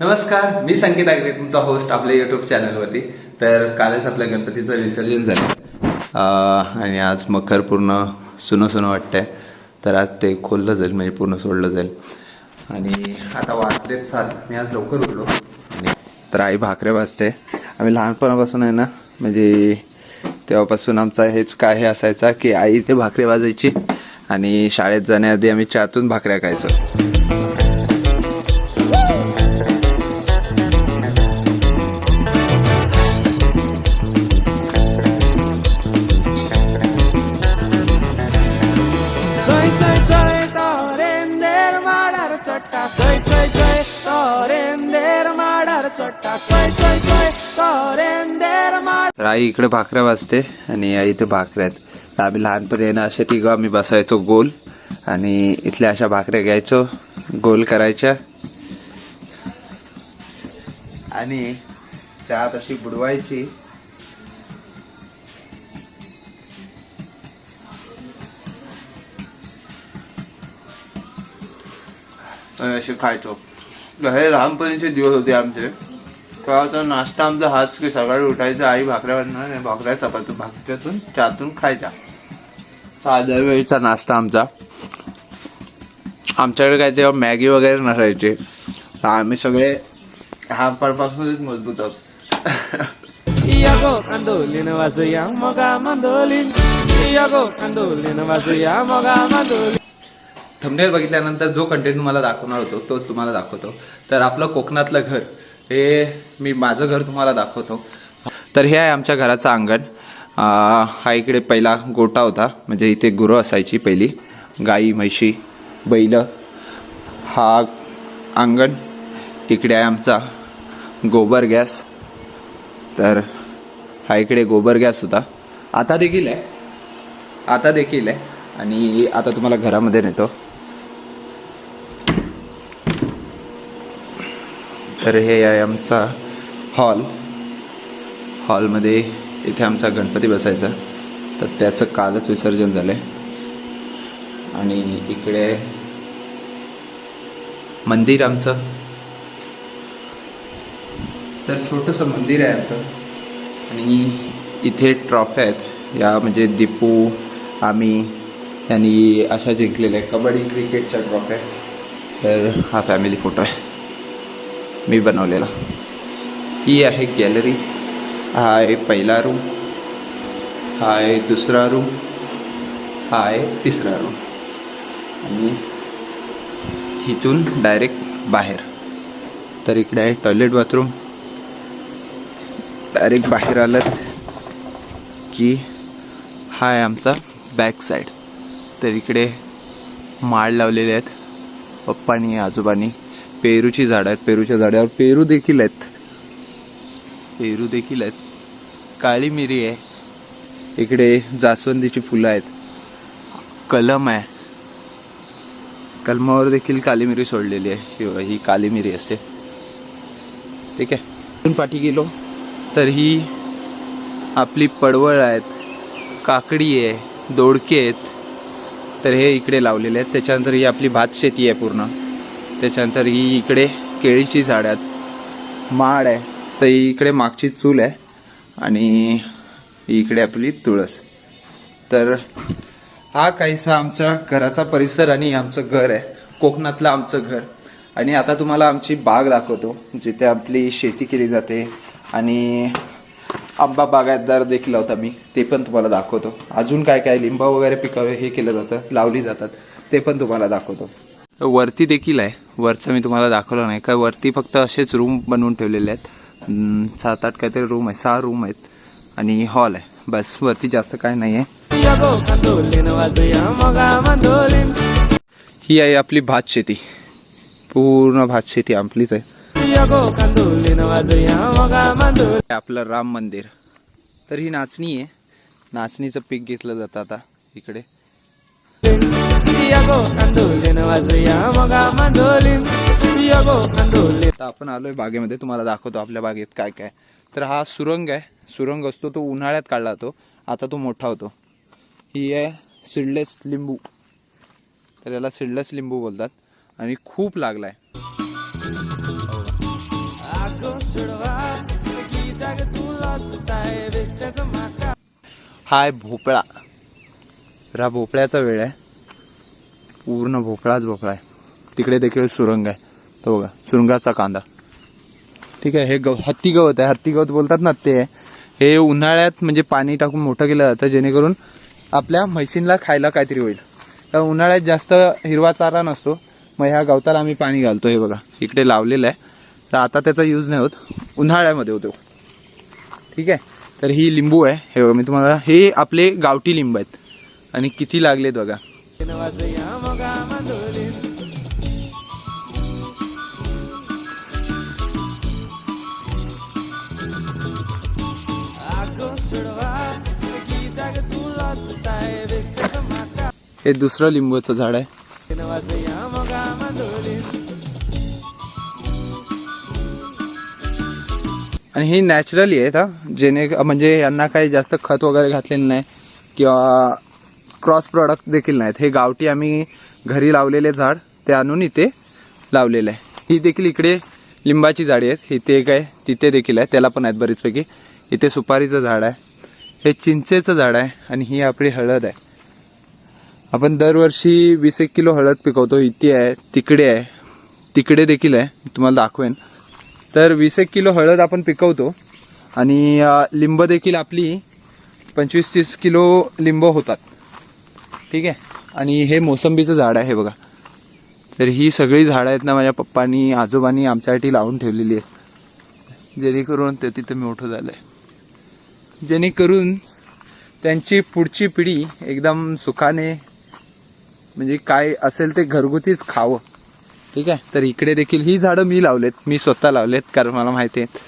नमस्कार मी संकेत आगरे तुमचा होस्ट आपल्या युट्यूब चॅनलवरती तर कालच आपल्या गणपतीचं विसर्जन झालं. आणि आज मखर पूर्ण सुनं सुनं वाटतंय. तर आज ते खोललं जाईल म्हणजे पूर्ण सोडलं जाईल. आणि आता वाचलेत सात. मी आज लवकर उठलो. तर आई भाकऱ्या वाजते आम्ही लहानपणापासून आहे ना म्हणजे तेव्हापासून आमचा हेच काय हे असायचा की आई ते भाकरे वाजायची आणि शाळेत जाण्याआधी आम्ही चहातून भाकऱ्या खायचो. आई इकडे भाकऱ्या वाजते आणि आई इथे भाकऱ्या आहेत. तर आम्ही लहानपणी येणं असे तिघं आम्ही बसायचो गोल. आणि इथल्या अशा भाकऱ्या घ्यायचो गोल करायच्या. आणि चहा तशी बुडवायची. असे खायचो. हे लहानपणीचे दिवस होते आमचे. तेव्हाचा नाश्ता आमचा हाच की सकाळी उठायचं आई भाकऱ्या बनणार आणि भाकऱ्या चपाती भाकऱ्यातून चहातून खायच्या हा दरवेळीचा नाश्ता आमचा. आमच्याकडे काय तेव्हा मॅगी वगैरे नसायची. तर आम्ही सगळे लहानपणापासूनच मजबूत आहोत. mandolin. थंबनेल बघितल्यानंतर जो कंटेंट तुम्हाला दाखवणार होतो तोच तुम्हाला दाखवतो. तर आपलं कोकणातलं घर हे मी माझं घर तुम्हाला दाखवतो. तर हे आहे आमच्या घराचं अंगण. हा इकडे पहिला गोटा होता. म्हणजे इथे गुरं असायची पहिली. गाई म्हशी बैल. हा अंगण. इकडे आहे आमचा गोबर गॅस. तर हा इकडे गोबर गॅस होता. आता देखील आहे. आता देखील आहे. आणि आता तुम्हाला घरामध्ये नेतो. तर हे आहे आमचा हॉल. हॉलमध्ये इथे आमचा गणपती बसायचा. तर त्याचं कालच विसर्जन झालं आहे आणि इकडे मंदिर आमचं. तर छोटंसं मंदिर आहे आमचं. आणि इथे ट्रॉफ्या आहेत. या म्हणजे दीपू आम्ही यांनी अशा जिंकलेल्या आहे कबड्डी क्रिकेटच्या ट्रॉफ्या तर हा फॅमिली फोटो आहे. मी बनवलेला. ही आहे गॅलरी हा आहे पहिला रूम हा आहे दुसरा रूम हा आहे तिसरा रूम आणि इथून डायरेक्ट बाहेर. तर इकडे आहे टॉयलेट बाथरूम डायरेक्ट बाहेर आलं की हा आहे आमचा बॅक साईड तर इकडे माळ लावलेले आहेत पप्पानी आजोबांनी. पेरूची झाडं आहेत. पेरूच्या झाडावर पेरू देखील आहेत. पेरू देखील आहेत. काळी मिरी आहे. इकडे जास्वंदीची फुलं आहेत. कलम आहे. कलमावर देखील काली मिरी सोडलेली आहे. ही- ही काली मिरी असते ठीक आहे. इथून पाठी गेलो. तर ही आपली पडवळ आहेत. काकडी आहे. दोडके आहेत. तर हे इकडे लावलेले आहेत. त्याच्यानंतर ही आपली भात शेती आहे पूर्ण. त्याच्यानंतर ही इकडे केळीची झाडं आहेत. माड आहे. तर इकडे मागची चूल आहे आणि इकडे आपली तुळस. तर हा काहीसा आमचा घराचा परिसर आणि आमचं घर आहे. कोकणातलं आमचं घर. आणि आता तुम्हाला आमची बाग दाखवतो जिथे आपली शेती केली जाते. आणि आंबा बागायतदार देखील होता मी ते पण तुम्हाला दाखवतो. अजून काय काय लिंबा वगैरे पिकावे हे केलं जातं लावली जातात ते पण तुम्हाला दाखवतो. वरती देखील आहे. वरचं मी तुम्हाला दाखवलं नाही. का वरती फक्त असेच रूम बनवून ठेवलेले आहेत. सात आठ काहीतरी रूम आहे सहा रूम आहेत. आणि हॉल आहे. बस वरती जास्त काय नाही आहे ही आहे आपली भात शेती. पूर्ण भात शेती आपलीच आहे. आपलं राम मंदिर. तर ही नाचणी आहे. नाचणीचं पीक घेतलं जातं आता इकडे. यगो कांदोलीन वाजूया मगा मांदोलीन यगो कांदोलीन आता आपण आलोय बागेमध्ये तुम्हाला दाखवतो आपल्या बागेत काय काय. तर हा सुरंग आहे. सुरंग असतो तो उन्हाळ्यात काढला जातो. आता तो मोठा होतो. ही आहे सिडलेस लिंबू. तर याला सिडलेस लिंबू बोलतात. आणि खूप लागलाय. हाय भोपळा. तर हा भोपळ्याचा वेळ आहे. पूर्ण भोपळाच भोपळा आहे. तिकडे देखील सुरंग आहे. तो बघा सुरंगाचा कांदा. ठीक आहे हे गव हत्ती गवत आहे. हत्ती गवत बोलतात ना ते. आहे. हे उन्हाळ्यात म्हणजे पाणी टाकून मोठं केलं जातं जेणेकरून आपल्या म्हैसींना खायला काहीतरी होईल. तर उन्हाळ्यात जास्त हिरवा चारा नसतो. मग ह्या गवताला आम्ही पाणी घालतो. हे बघा इकडे लावलेलं आहे. तर आता त्याचा यूज नाही होत. उन्हाळ्यामध्ये होतो. ठीक आहे तर ही लिंबू आहे. हे बघा मी तुम्हाला हे आपले गावठी लिंब आहेत. आणि किती लागलेत बघा. हे दुसरं लिंबूचं झाड आहे. आणि ही नॅचरली आहेत हा. जेणे म्हणजे यांना काही जास्त खत वगैरे घातलेलं नाही. किंवा क्रॉस प्रॉडक्ट देखील नाहीत. हे गावठी आम्ही घरी लावलेले झाड ते आणून इथे लावलेलं आहे. ही देखील इकडे लिंबाची झाडी आहेत. इथे एक आहे तिथे देखील आहे. त्याला पण आहेत बरीचपैकी. इथे सुपारीचं झाड आहे. हे चिंचेचं झाड आहे आणि ही आपली हळद आहे. आपण दरवर्षी वीस एक किलो हळद पिकवतो. इथे आहे तिकडे आहे तिकडे देखील आहे. मी तुम्हाला दाखवेन. तर वीस एक किलो हळद आपण पिकवतो आणि लिंब देखील आपली पंचवीस तीस किलो लिंब होतात. ठीक आहे? आणि हे मोसंबीचं झाड आहे बघा. तर ही सगळी झाडं आहेत ना माझ्या पप्पानी आजोबांनी आमच्यासाठी लावून ठेवलेली आहेत. जेणेकरून ते तिथं मोठं झालं आहे जेणेकरून त्यांची पुढची पिढी एकदम सुखाने म्हणजे काय असेल ते घरगुतीच खावं. ठीक आहे? तर इकडे देखील ही झाडं मी लावलेत मी स्वतः लावलेत कारण मला माहिती आहे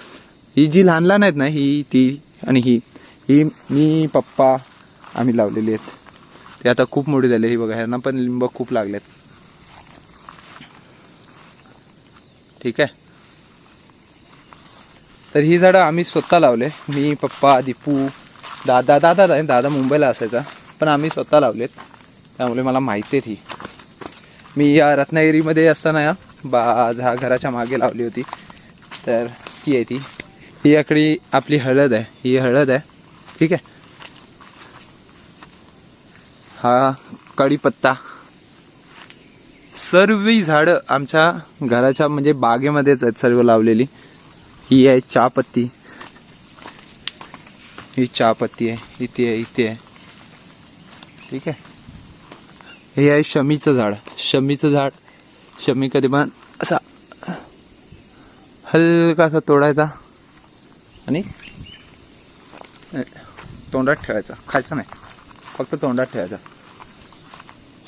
ही जी लहान लहान आहेत ना ही ती आणि ही ही मी पप्पा आम्ही लावलेली आहेत. ते आता खूप मोठी झाली ही बघा ह्यांना पण लिंब खूप लागलेत. ठीक आहे? तर ही झाडं आम्ही स्वतः लावले. मी पप्पा दीपू दादा दादा दादा दादा मुंबईला असायचा पण आम्ही स्वतः लावलेत. त्यामुळे मला माहिती आहे ती. मी या रत्नागिरीमध्ये असताना या बा झा घराच्या मागे लावली होती. तर ती आहे ती. ही आकडी आपली हळद आहे. ही हळद आहे. ठीक आहे? हा कढीपत्ता. सर्व झाडं आमच्या घराच्या म्हणजे बागेमध्येच आहेत सर्व लावलेली. ही आहे चहापत्ती ही चहापत्ती आहे. इथे आहे इथे आहे. ठीक आहे? हे आहे शमीचं झाड. शमीचं झाड. शमी कधी पण असा हलका असा तोडायचा आणि तोंडात ठेवायचा. खायचा नाही. फक्त तोंडात ठेवायचा.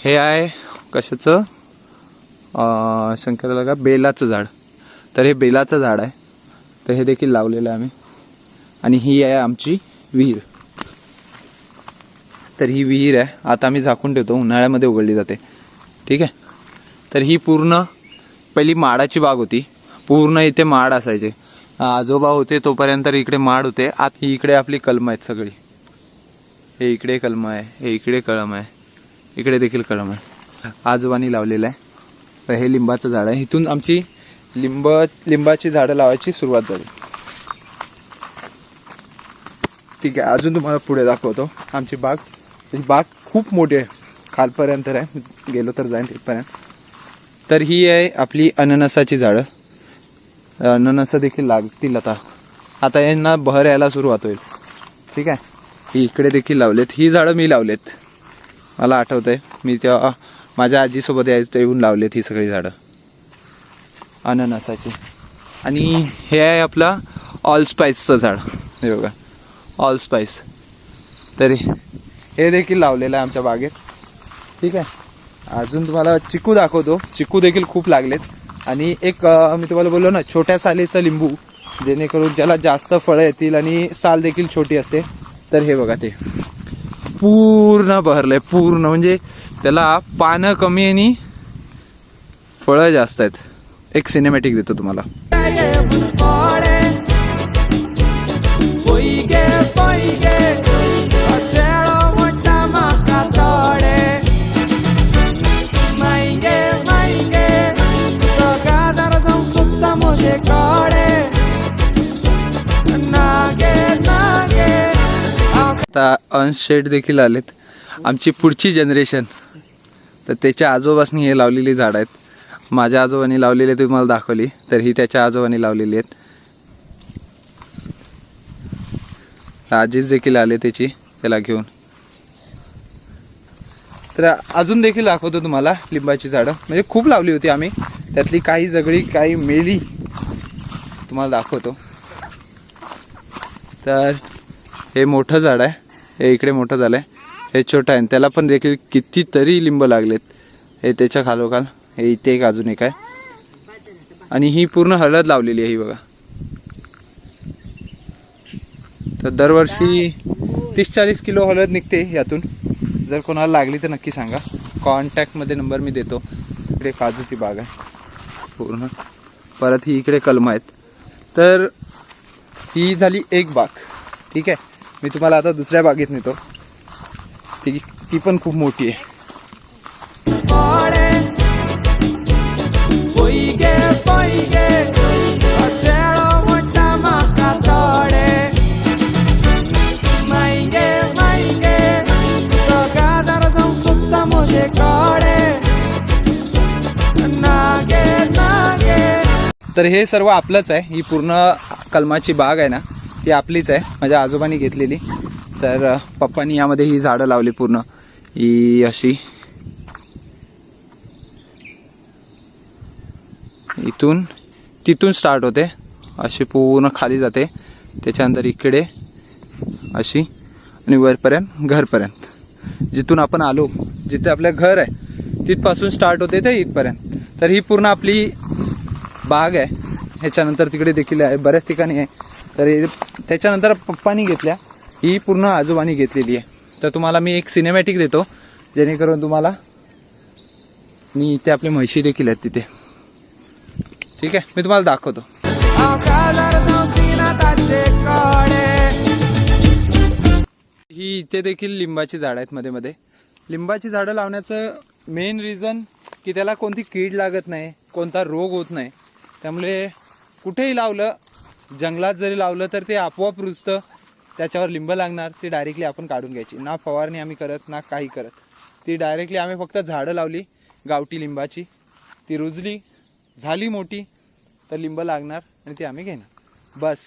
हे आहे कशाचं? शंकराला का? बेलाचं झाड. तर हे बेलाचं झाड आहे. तर हे देखील लावलेलं आहे आम्ही. आणि ही आहे आमची विहीर. तर ही विहीर आहे. आता आम्ही झाकून ठेवतो. उन्हाळ्यामध्ये उघडली जाते. ठीक आहे? तर ही पूर्ण पहिली माडाची बाग होती. पूर्ण इथे माड असायचे. आजोबा होते तोपर्यंत इकडे माड होते. आता ही इकडे आपली कलम आहेत सगळी. हे इकडे कलम आहे. हे इकडे कलम आहे. इकडे देखील कळम आहे. आजोबांनी लावलेलं आहे. तर हे लिंबाचं झाड आहे. इथून आमची लिंब लिंबाची झाडं लावायची सुरुवात झाली. ठीक आहे अजून तुम्हाला पुढे दाखवतो. आमची बाग बाग खूप मोठी आहे. खालपर्यंत आहे. गेलो तर जाईन तिथपर्यंत. तर ही आहे आपली अननसाची झाडं. अननसं देखील लागतील आता. आता यांना बहर यायला सुरुवात होईल. ठीक आहे? ही इकडे देखील लावलेत. ही झाडं मी लावलेत. मला आठवत आहे मी तेव्हा माझ्या आजीसोबत यायचं येऊन लावलेत ही सगळी झाडं. अननसाची. आणि हे आहे आपलं ऑल स्पाईसचं झाड. हे बघा. ऑल स्पाइस तरी हे देखील लावलेलं आहे आमच्या बागेत. ठीक आहे. अजून तुम्हाला चिकू दाखवतो. चिकू देखील खूप लागलेत. आणि एक मी तुम्हाला बोललो ना छोट्या सालीचं लिंबू जेणेकरून ज्याला जास्त फळं येतील आणि साल देखील छोटी असते. तर हे बघा ते. पूर्ण बहरलंय पूर्ण. म्हणजे त्याला पानं कमी आणि फळं जास्त आहेत. एक सिनेमॅटिक देतो तुम्हाला. आता अंश शेड देखील आलेत. आमची पुढची जनरेशन तर त्याच्या आजोबासनी हे लावलेली झाडं आहेत. माझ्या आजोबांनी लावलेली तुम्हाला दाखवली. तर ही त्याच्या आजोबांनी लावलेली आहेत. आजीच देखील आले त्याची त्याला घेऊन. तर अजून देखील दाखवतो तुम्हाला लिंबाची झाडं. म्हणजे खूप लावली होती आम्ही. त्यातली काही जगळी काही मेली तुम्हाला दाखवतो. तर हे मोठं झाड आहे. हे इकडे मोठं झालं आहे हे छोटं आहे आणि त्याला पण देखील कितीतरी लिंब लागलेत. हे त्याच्या खालोखाल. हे इथे एक अजून एक आहे. आणि ही पूर्ण हळद लावलेली आहे ही बघा. तर दरवर्षी तीस चाळीस किलो हळद निघते यातून. जर कोणाला लागली तर नक्की सांगा. कॉन्टॅक्टमध्ये नंबर मी देतो. इकडे काजूची बाग आहे. पूर्ण. परत ही इकडे कलम आहेत. तर ही झाली एक बाग. ठीक आहे? मी तुम्हाला आता दुसऱ्या बागेत नेतो. ती ती पण खूप मोठी आहे. तर हे सर्व आपलंच आहे. ही पूर्ण कलमाची बाग आहे ना. ती आपलीच आहे. माझ्या आजोबांनी घेतलेली. तर पप्पांनी यामध्ये ही झाडं लावली पूर्ण. ही अशी. इथून तिथून स्टार्ट होते. अशी पूर्ण खाली जाते. त्याच्यानंतर इकडे अशी. आणि वरपर्यंत घरपर्यंत. जिथून आपण आलो जिथे आपलं घर आहे तिथपासून स्टार्ट होते ते इथपर्यंत. तर ही पूर्ण आपली बाग आहे. ह्याच्यानंतर तिकडे देखील आहे. बऱ्याच ठिकाणी आहे. तर त्याच्यानंतर पप्पानी घेतल्या. ही पूर्ण आजोबानी घेतलेली आहे. तर तुम्हाला मी एक सिनेमॅटिक देतो. जेणेकरून तुम्हाला मी इथे आपले म्हशी देखील आहेत तिथे. ठीक आहे? मी तुम्हाला दाखवतो. ही इथे देखील लिंबाची झाडं आहेत मध्ये मध्ये. लिंबाची झाडं लावण्याचं मेन रिझन की त्याला कोणती कीड लागत नाही कोणता रोग होत नाही. त्यामुळे कुठेही लावलं जंगलात जरी लावलं तर ते आपोआप रुजतं. त्याच्यावर लिंब लागणार. ती डायरेक्टली आपण काढून घ्यायची. ना फवारणी आम्ही करत ना काही करत. ती डायरेक्टली आम्ही फक्त झाडं लावली गावठी लिंबाची. ती रुजली झाली मोठी तर लिंब लागणार आणि ती आम्ही घेणार. बस.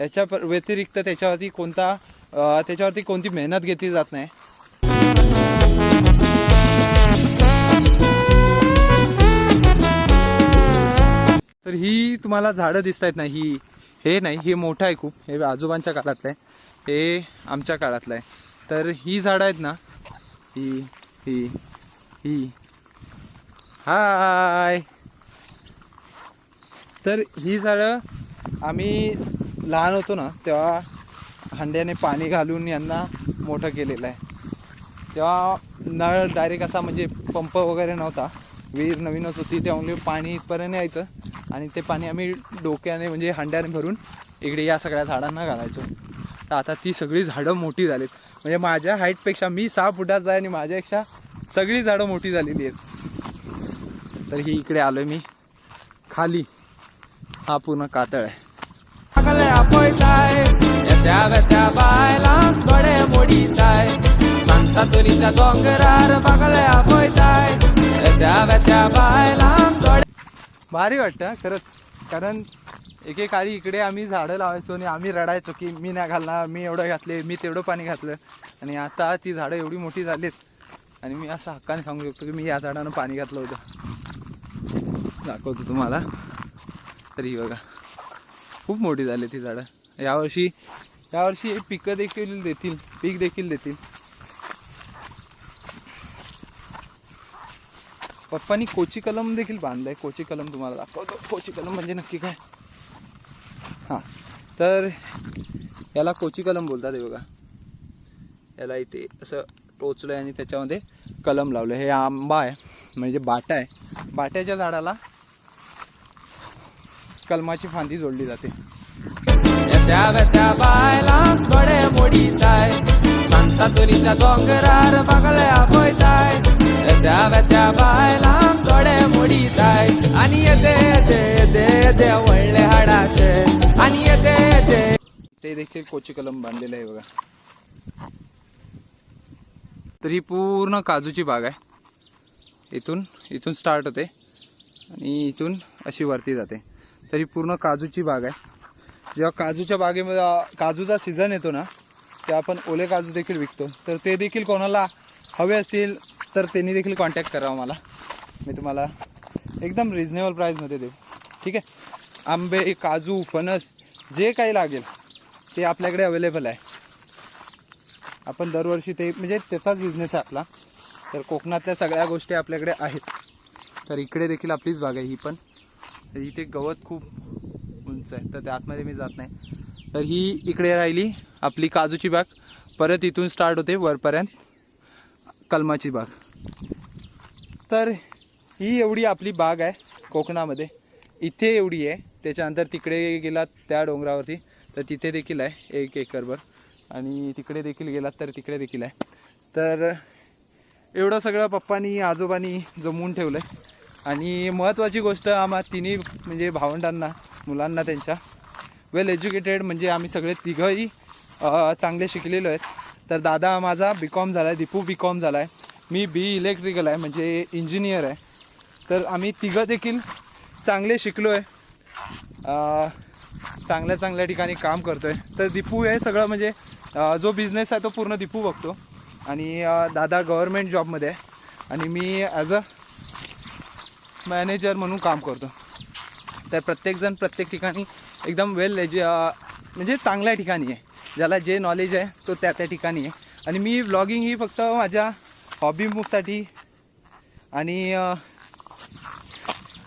याच्या पर- व्यतिरिक्त त्याच्यावरती कोणता त्याच्यावरती कोणती मेहनत घेतली जात नाही. तर ही तुम्हाला झाडं दिसत आहेत ना ही. हे नाही हे मोठं आहे खूप. हे आजोबांच्या काळातलं आहे. हे आमच्या काळातलं आहे. तर ही झाडं आहेत ना ही ही ही. हाय. तर ही झाडं आम्ही लहान होतो ना तेव्हा हंड्याने पाणी घालून यांना मोठं केलेलं आहे. तेव्हा नळ डायरेक्ट असा म्हणजे पंप वगैरे नव्हता. विहीर नवीनच होती त्यामुळे पाणी इथपर्यंत यायचं. आणि ते पाणी आम्ही डोक्याने म्हणजे हंड्याने भरून इकडे या सगळ्या झाडांना घालायचो. तर आता ती सगळी झाडं मोठी झालीत. म्हणजे माझ्या हाईटपेक्षा मी सहा फुटाचा आहे आणि माझ्यापेक्षा सगळी झाडं मोठी झालेली आहेत. तर ही इकडे आलो मी. खाली हा पूर्ण कातळ आहे. Pagale apoitai, तुरीच्या डोंगरार पगले apoitai, त्या भारी वाटतं खरंच. कारण एकेकाळी इकडे आम्ही झाडं लावायचो आणि आम्ही रडायचो की मी नाही घालणार मी एवढं घातले मी तेवढं पाणी घातलं. आणि आता ती झाडं एवढी मोठी झालीत. आणि मी असं हक्काने सांगू शकतो की मी या झाडानं पाणी घातलं होतं. दाखवतो तुम्हाला. तरी बघा. खूप मोठी झाली ती झाडं. यावर्षी यावर्षी पिकं देखील देतील पीक देखील देतील. पप्पानी कोची कलम देखील बांधलं आहे कोची कलम तुम्हाला दाखवतो. कोची कलम म्हणजे नक्की काय? हां. तर याला कोची कलम बोलतात हे बघा. याला इथे असं टोचलं आहे आणि त्याच्यामध्ये कलम लावलं हे आंबा आहे. म्हणजे बाटा आहे. बाट्याच्या झाडाला कलमाची फांदी जोडली जाते. येत्या वेत्या बायलांक गडे मोडिताय तुरीच्या डोंगरार बघल्या बोयताय. त्या वेत्या थोडे गडे मोडिताय आणि येते येते येते येते वळले हाडाचे. आणि येते येते. ते देखील कोची कलम बांधलेलं आहे बघा. तर ही पूर्ण काजूची बाग आहे. इथून इथून स्टार्ट होते. आणि इथून अशी वरती जाते. तर ही पूर्ण काजूची बाग आहे. जेव्हा काजूच्या बागेमध्ये काजूचा सीझन येतो ना तेव्हा आपण ओले काजू देखील विकतो. तर ते देखील कोणाला हवे असतील तर त्यांनी देखील कॉन्टॅक्ट करावा मला. मी तुम्हाला एकदम रिजनेबल प्राईजमध्ये देऊ. ठीक आहे? आंबे काजू फणस जे काही लागेल ते आपल्याकडे अवेलेबल आहे. आपण दरवर्षी ते म्हणजे त्याचाच बिझनेस आहे आपला. तर कोकणातल्या सगळ्या गोष्टी आपल्याकडे आहेत. तर इकडे देखील आपलीच बाग आहे ही पण. तर इथे गवत खूप उंच आहे. तर त्या आतमध्ये मी जात नाही. तर ही इकडे राहिली आपली काजूची बाग. परत इथून स्टार्ट होते वरपर्यंत कलमाची बाग. तर ही एवढी आपली बाग आहे कोकणामध्ये. इथे एवढी आहे. त्याच्यानंतर तिकडे गेलात त्या डोंगरावरती. तर तिथे देखील आहे एक एकरभर. आणि तिकडे देखील गेलात तर तिकडे देखील आहे. तर एवढं सगळं पप्पानी आजोबांनी जमवून ठेवलं आहे आणि महत्त्वाची गोष्ट आम्हा तिन्ही म्हणजे भावंडांना मुलांना त्यांच्या. वेल एज्युकेटेड म्हणजे आम्ही सगळे तिघंही चांगले शिकलेलो आहेत. तर दादा माझा बी कॉम झाला आहे दीपू बी कॉम झाला आहे मी बी इलेक्ट्रिकल आहे म्हणजे इंजिनियर आहे. तर आम्ही तिघं देखील चांगले शिकलो आहे चांगल्या चांगल्या ठिकाणी काम करतो आहे तर दीपू हे सगळं म्हणजे जो बिझनेस आहे तो पूर्ण दीपू बघतो. आणि दादा गव्हर्मेंट जॉबमध्ये आहे. आणि मी ॲज अ मॅनेजर म्हणून काम करतो. तर प्रत्येकजण प्रत्येक ठिकाणी एकदम वेल एज म्हणजे चांगल्या ठिकाणी आहे. ज्याला जे नॉलेज आहे तो त्या त्या ठिकाणी आहे. आणि मी ब्लॉगिंग ही फक्त माझ्या हॉबी हॉबीसाठी आणि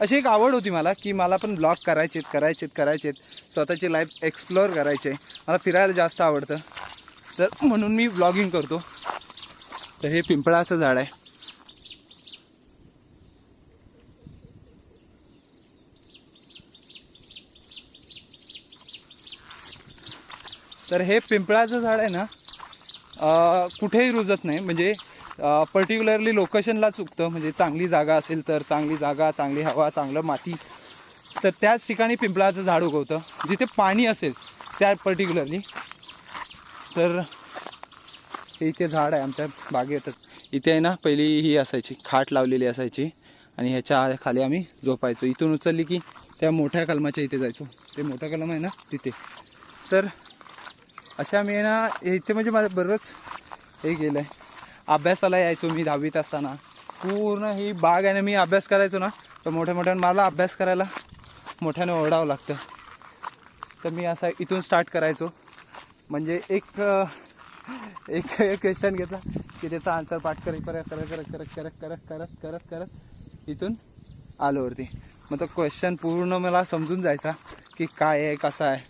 अशी एक आवड होती मला की मला पण ब्लॉग करायचेत करायचेत करायचेत. स्वतःची लाईफ एक्सप्लोअर करायचे मला फिरायला जास्त आवडतं. तर म्हणून मी ब्लॉगिंग करतो. तर हे पिंपळाचं झाड आहे. तर हे पिंपळाचं झाड आहे ना कुठेही रुजत नाही. म्हणजे पर्टिक्युलरली लोकेशनला चुकतं. म्हणजे चांगली जागा असेल तर चांगली जागा चांगली हवा चांगलं माती. तर त्याच ठिकाणी पिंपळाचं झाड उगवतं. जिथे पाणी असेल त्या पर्टिक्युलरली तर हे इथे झाड आहे आमच्या बागेतच इथे आहे ना पहिली ही असायची खाट लावलेली असायची. आणि ह्याच्या खाली आम्ही झोपायचो. इथून उचलली की त्या मोठ्या कलमाच्या इथे जायचो. ते मोठा कलम आहे ना तिथे. तर अशा मी आहे ना इथे म्हणजे माझं बरंच हे गेलं आहे अभ्यासाला यायचो मी दहावीत असताना. पूर्ण ही बाग आहे ना मी अभ्यास करायचो ना तर मोठ्या मोठ्यानं मला अभ्यास करायला मोठ्याने ओरडावं लागतं. तर मी असा इथून स्टार्ट करायचो. म्हणजे एक एक क्वेश्चन घेतला की त्याचा आन्सर पाठ करत करत करत करत करत करत करत करत करत करत इथून आलो वरती. मग तो क्वेश्चन पूर्ण मला समजून जायचा की काय आहे कसा आहे.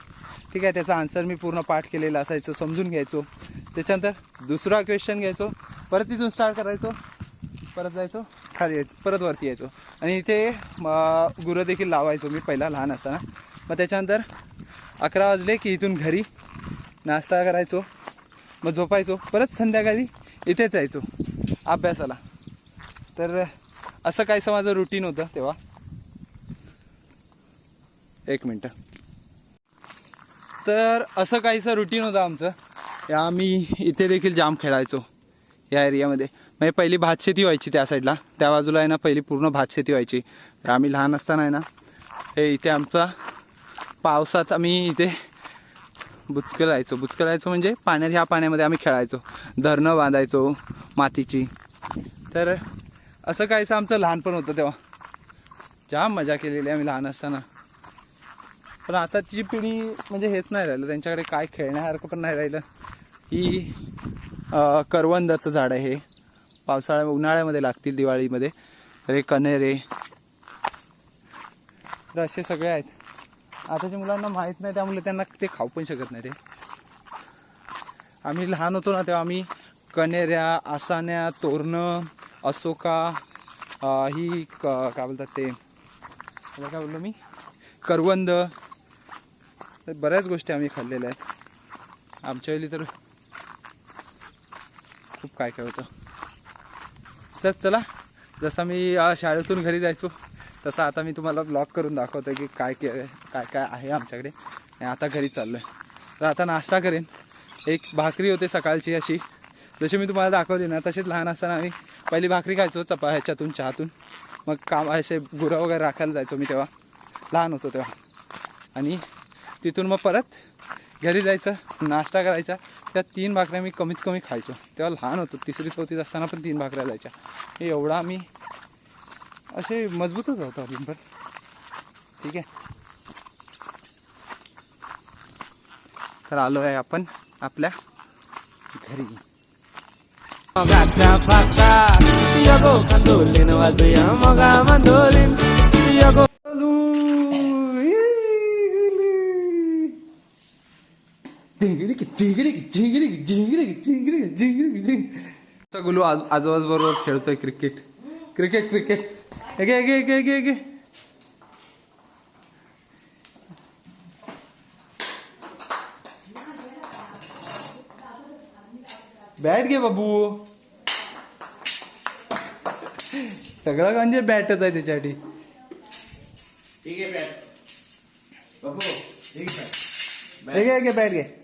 ठीक आहे त्याचा आन्सर मी पूर्ण पाठ केलेला असायचो समजून घ्यायचो. त्याच्यानंतर दुसरा क्वेश्चन घ्यायचो. परत तिथून स्टार्ट करायचो. परत जायचो. खाली यायचो. परत वरती यायचो. आणि इथे म, गुरं देखील लावायचो मी पहिला लहान असताना. मग त्याच्यानंतर अकरा वाजले की इथून घरी नाश्ता करायचो. मग झोपायचो. परत संध्याकाळी इथेच जायचो अभ्यासाला. तर असं काहीसं माझं रुटीन होतं तेव्हा. एक मिनटं. तर असं काहीसं रुटीन होतं आमचं. या आम्ही इथे देखील जाम खेळायचो या एरियामध्ये म्हणजे पहिली भातशेती व्हायची त्या साईडला त्या बाजूला आहे ना पहिली पूर्ण भातशेती व्हायची. तर आम्ही लहान असताना आहे ना हे इथे आमचा पावसात आम्ही इथे बुचकलायचो. बुचकलायचो म्हणजे पाण्यात ह्या पाण्यामध्ये आम्ही खेळायचो. धरणं बांधायचो मातीची. तर असं काहीसं आमचं लहानपण होतं तेव्हा. जाम मजा केलेली आम्ही लहान असताना. पण आताची पिढी म्हणजे हेच नाही राहिलं. त्यांच्याकडे काय खेळण्यासारखं पण नाही राहिलं. ही करवंदाचं झाड आहे हे. पावसाळ्या उन्हाळ्यामध्ये लागतील दिवाळीमध्ये. रे कनेरे तर असे सगळे आहेत. आताच्या मुलांना माहीत नाही त्यामुळे त्यांना ते खाऊ पण शकत नाही ते. आम्ही लहान होतो ना तेव्हा आम्ही कनेऱ्या आसान्या तोरणं असोका ही क काय बोलतात ते? काय बोललो मी? करवंद तर बऱ्याच गोष्टी आम्ही खाल्लेल्या आहेत. आमच्या वेळी तर खूप काय काय होतं. तर चला. जसं मी शाळेतून घरी जायचो तसं आता मी तुम्हाला ब्लॉग करून दाखवतो की काय के काय काय आहे आमच्याकडे. आणि आता घरी चाललो आहे तर आता नाश्ता करेन. एक भाकरी होते सकाळची अशी. जशी मी तुम्हाला दाखवली ना तशीच लहान असताना आम्ही पहिली भाकरी खायचो चपा ह्याच्यातून चहातून. मग काम असे गुरं वगैरे राखायला जायचो मी तेव्हा. लहान होतो तेव्हा. आणि तिथून मग परत घरी जायचं नाश्ता करायचा. त्या तीन भाकऱ्या मी कमीत कमी खायचो. तेव्हा लहान होतो तिसरी चौथीत असताना पण तीन भाकऱ्या जायच्या एवढा आम्ही असे मजबूतच होतो अजून पण. ठीक आहे. तर आलो आहे आपण आपल्या घरी. मगाचा फासा यगो कांदोलीन वाजूया मगा मांदोलीन यगो गुलू आज आजोबाज बरोबर खेळतोय क्रिकेट. Cricket cricket. एगे एगे एगे एगे एगे बॅट घे बाबू. सगळं म्हणजे बॅटच आहे त्याच्यासाठी. घे घे घे बॅट घे.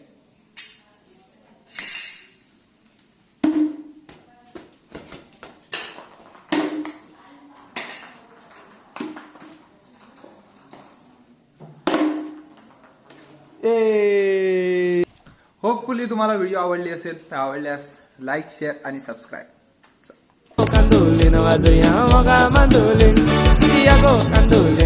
होपफुली तुम्हाला व्हिडिओ आवडली असेल तर आवडल्यास लाईक शेअर आणि सबस्क्राईब कांदोलीन वाजूया मगा मांदोलीन. गो कांदोलीन.